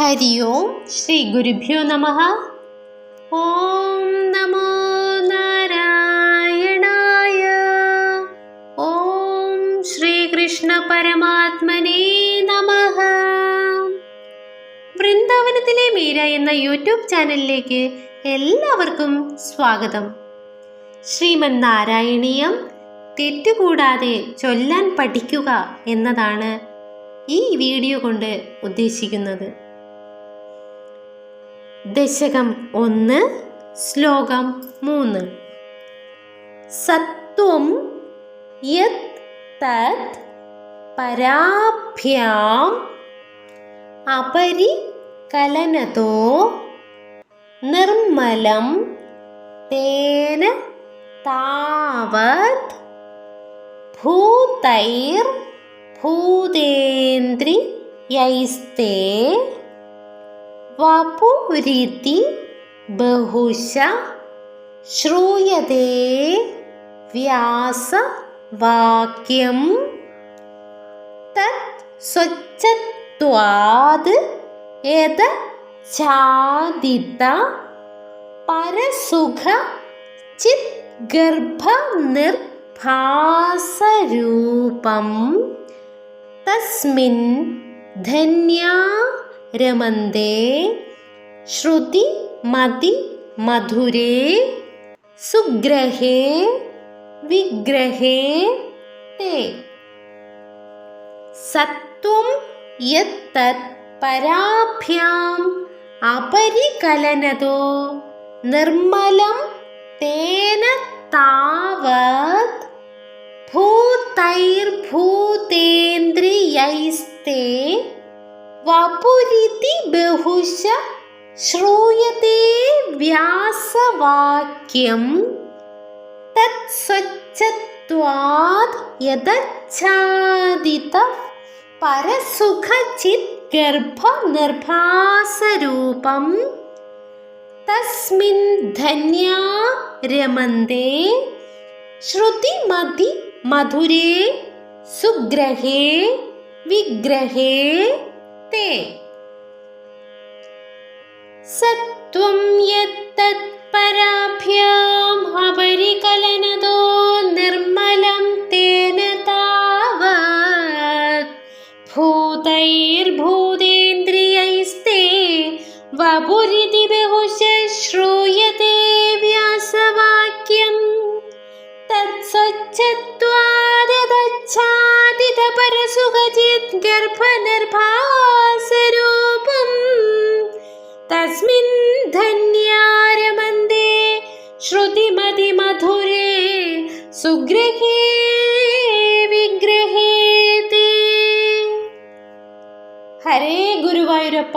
ഹരി ഓം ശ്രീ ഗുരുഭ്യോ നമ ഓം നമോ നാരായണായ ഓം ശ്രീകൃഷ്ണ പരമാത്മനേ നമ വൃന്ദാവനത്തിലെ മീര എന്ന യൂട്യൂബ് ചാനലിലേക്ക് എല്ലാവർക്കും സ്വാഗതം. ശ്രീമൻ നാരായണീയം തെറ്റുകൂടാതെ ചൊല്ലാൻ പഠിക്കുക എന്നതാണ് ഈ വീഡിയോ കൊണ്ട് ഉദ്ദേശിക്കുന്നത്. ദശകം ഒന്ന് ശ്ലോകം മൂന്ന്. സത്വം യത് തത് പരാഭ്യാം അപരികലനതോ നിർമ്മലം തേന താവത് ഭൂതൈർ ഭൂതേന്ദ്രിയൈസ്തേ വപുരിതി ബഹുശ ശ്രൂയതേ വ്യാസവാക്യം. തത് സ്വച്ഛത്വാത് യത ഛാദിത പരസുഖ ചിത് ഗർഭ നിർഭാസരൂപം തസ്മിൻ ധന്യാ രമന്തേ ശ്രുതി മതി മധുരേ സുഗ്രഹേ വിഗ്രഹേ തേ സത്വം യത്തത് പരാഭ്യാം അപരികലനതോ നിർമ്മലം തേന താവത് ഭൂതൈർഭൂതേന്ദ്രിയൈസ്തേ വപുരിതി ബഹുശ ശ്രൂയത്തെ വ്യാസവാക്യം. തത്സ്വച്ഛത്വാത് യദച്ഛാദിത പരസുഖചിത് ഗർഭനിർഭാസരൂപം തസ്മിൻ ധന്യാ രമന്തേ ശ്രുതിമതി മധുരേ സുഗ്രഹേ വിഗ്രഹേ തേ സത്വം യത്തത് പരാഭ്യാം അപരികലനതോ നിർമ്മലം തേന താവത്. ഭൂതൈർഭൂതേന്ദ്രിയൈസ്തേ വപുരിതി ബഹുശ ശ്രൂയത്തെ വ്യാസവാക്യം. തത്സ്വച്ഛത്വാദിതച്ഛാദിതപരസുഖചിത് ഗർഭനിർഭാസരൂപം തസ്മിൻ ധന്യാരമന്ദേ ശ്രുതിമതി മധുരേ സുഗ്രഹേ വിഗ്രഹേ തേ ഹരേ ഗുരുവായൂരപ്പ